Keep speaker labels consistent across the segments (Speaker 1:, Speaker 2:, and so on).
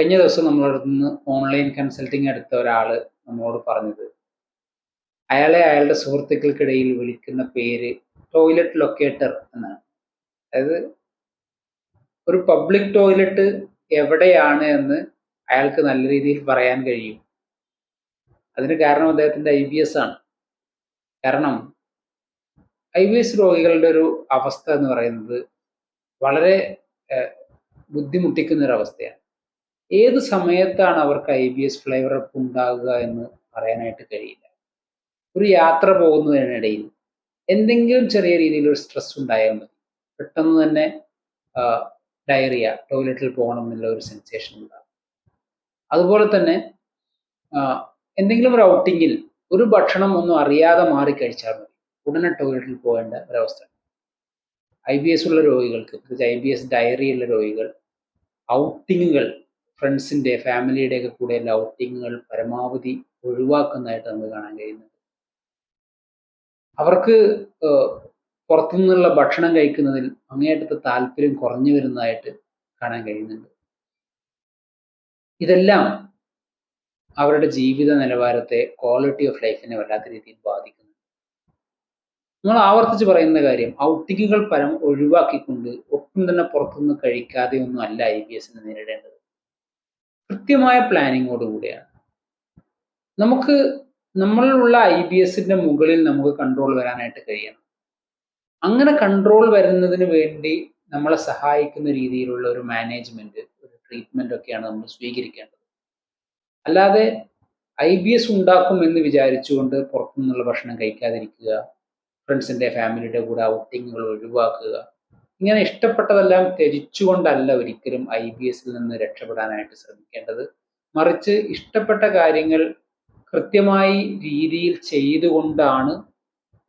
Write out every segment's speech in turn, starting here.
Speaker 1: കഴിഞ്ഞ ദിവസം നമ്മളടുത്ത് നിന്ന് ഓൺലൈൻ കൺസൾട്ടിങ് എടുത്ത ഒരാൾ നമ്മളോട് പറഞ്ഞത് അയാളെ അയാളുടെ സുഹൃത്തുക്കൾക്കിടയിൽ വിളിക്കുന്ന പേര് ടോയ്ലറ്റ് ലൊക്കേറ്റർ എന്നാണ്. അതായത് ഒരു പബ്ലിക് ടോയ്ലറ്റ് എവിടെയാണ് എന്ന് അയാൾക്ക് നല്ല രീതിയിൽ പറയാൻ കഴിയും. അതിന് കാരണം അദ്ദേഹത്തിന്റെ ഐ ബി എസ് ആണ്. കാരണം ഐ ബി എസ് രോഗികളുടെ ഒരു അവസ്ഥ എന്ന് പറയുന്നത് വളരെ ബുദ്ധിമുട്ടിക്കുന്ന ഒരു അവസ്ഥയാണ്. ഏത് സമയത്താണ് അവർക്ക് I B S flare up ഉണ്ടാകുക എന്ന് പറയാനായിട്ട് കഴിയില്ല. ഒരു യാത്ര പോകുന്നതിനിടയിൽ എന്തെങ്കിലും ചെറിയ രീതിയിൽ ഒരു സ്ട്രെസ് ഉണ്ടായാൽ മതി. പെട്ടെന്ന് തന്നെ ഡയറിയ ടോയ്ലറ്റിൽ പോകണം എന്നുള്ള ഒരു സെൻസേഷൻ ഉണ്ടാകും അതുപോലെ തന്നെ എന്തെങ്കിലും ഒരു ഔട്ടിങ്ങിൽ ഒരു ഭക്ഷണം ഒന്നും അറിയാതെ മാറി കഴിച്ചാൽ മതി. ഉടനെ ടോയ്ലറ്റിൽ പോകേണ്ട ഒരവസ്ഥ. ഐ ബി എസ് ഉള്ള രോഗികൾക്ക് പ്രത്യേകിച്ച് ഐ ബി എസ് ഡയറി ഉള്ള രോഗികൾ ഔട്ടിങ്ങുകൾ ഫ്രണ്ട്സിന്റെ ഫാമിലിയുടെ ഒക്കെ കൂടെയുള്ള ഔട്ടിങ്ങുകൾ പരമാവധി ഒഴിവാക്കുന്നതായിട്ട് നമുക്ക് കാണാൻ കഴിയുന്നുണ്ട്. അവർക്ക് പുറത്തുനിന്നുള്ള ഭക്ഷണം കഴിക്കുന്നതിൽ അങ്ങേയറ്റത്തെ താല്പര്യം കുറഞ്ഞു വരുന്നതായിട്ട് കാണാൻ കഴിയുന്നുണ്ട്. ഇതെല്ലാം അവരുടെ ജീവിത നിലവാരത്തെ ക്വാളിറ്റി ഓഫ് ലൈഫിനെ വല്ലാത്ത രീതിയിൽ ബാധിക്കുന്നു നമ്മൾ ആവർത്തിച്ച് പറയുന്ന കാര്യം ഔട്ടിങ്ങുകൾ പരം ഒഴിവാക്കിക്കൊണ്ട് ഒട്ടും തന്നെ പുറത്തുനിന്ന് കഴിക്കാതെ ഒന്നും അല്ല ഐ ബി എസിനെ നേരിടേണ്ടത്. കൃത്യമായ പ്ലാനിങ്ങോടുകൂടിയാണ് നമുക്ക് നമ്മളിലുള്ള ഐ ബി എസിന്റെ മുകളിൽ നമുക്ക് കൺട്രോൾ വരാനായിട്ട് കഴിയണം. അങ്ങനെ കൺട്രോൾ വരുന്നതിന് വേണ്ടി നമ്മളെ സഹായിക്കുന്ന രീതിയിലുള്ള ഒരു മാനേജ്മെന്റ് ഒരു ട്രീറ്റ്മെന്റ് ഒക്കെയാണ് നമ്മൾ സ്വീകരിക്കേണ്ടത്. അല്ലാതെ ഐ ബി എസ് ഉണ്ടാക്കും എന്ന് വിചാരിച്ചുകൊണ്ട് പുറത്തുനിന്നുള്ള ഭക്ഷണം കഴിക്കാതിരിക്കുക ഫ്രണ്ട്സിന്റെ ഫാമിലിയുടെ കൂടെ ഔട്ടിങ്ങുകൾ ഒഴിവാക്കുക ഇങ്ങനെ ഇഷ്ടപ്പെട്ടതെല്ലാം ത്യജിച്ചുകൊണ്ടല്ല ഒരിക്കലും ഐ ബി എസിൽ നിന്ന് രക്ഷപ്പെടാനായിട്ട് ശ്രമിക്കേണ്ടത്. മറിച്ച് ഇഷ്ടപ്പെട്ട കാര്യങ്ങൾ കൃത്യമായി രീതിയിൽ ചെയ്തുകൊണ്ടാണ്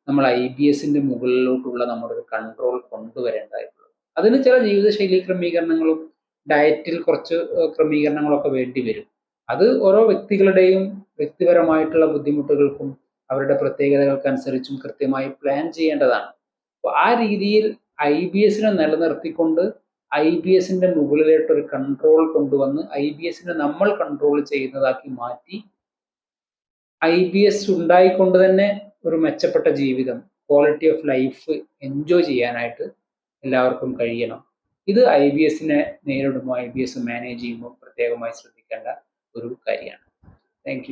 Speaker 1: നമ്മൾ ഐ ബി എസിന്റെ മുകളിലോട്ടുള്ള നമ്മുടെ ഒരു കൺട്രോൾ കൊണ്ടുവരേണ്ടതായിട്ടുള്ളത്. അതിന് ചില ജീവിതശൈലി ക്രമീകരണങ്ങളും ഡയറ്റിൽ കുറച്ച് ക്രമീകരണങ്ങളൊക്കെ വേണ്ടി വരും. അത് ഓരോ വ്യക്തികളുടെയും വ്യക്തിപരമായിട്ടുള്ള ബുദ്ധിമുട്ടുകൾക്കും അവരുടെ പ്രത്യേകതകൾക്കനുസരിച്ചും കൃത്യമായി പ്ലാൻ ചെയ്യേണ്ടതാണ്. അപ്പോൾ ആ രീതിയിൽ ഐ ബി എസിനെ നിലനിർത്തിക്കൊണ്ട് ഐ ബി എസിന്റെ മുകളിലോട്ട് ഒരു കൺട്രോൾ കൊണ്ടുവന്ന് ഐ ബി എസിനെ നമ്മൾ കൺട്രോൾ ചെയ്യുന്നതാക്കി മാറ്റി ഐ ബി എസ് ഉണ്ടായിക്കൊണ്ട് തന്നെ ഒരു മെച്ചപ്പെട്ട ജീവിതം ക്വാളിറ്റി ഓഫ് ലൈഫ് എൻജോയ് ചെയ്യാനായിട്ട് എല്ലാവർക്കും കഴിയണം. ഇത് ഐ ബി എസിനെ നേരിടുമ്പോൾ ഐ ബി എസ് മാനേജ് ചെയ്യുമ്പോൾ പ്രത്യേകമായി ശ്രദ്ധിക്കേണ്ട ഒരു കാര്യമാണ്. താങ്ക്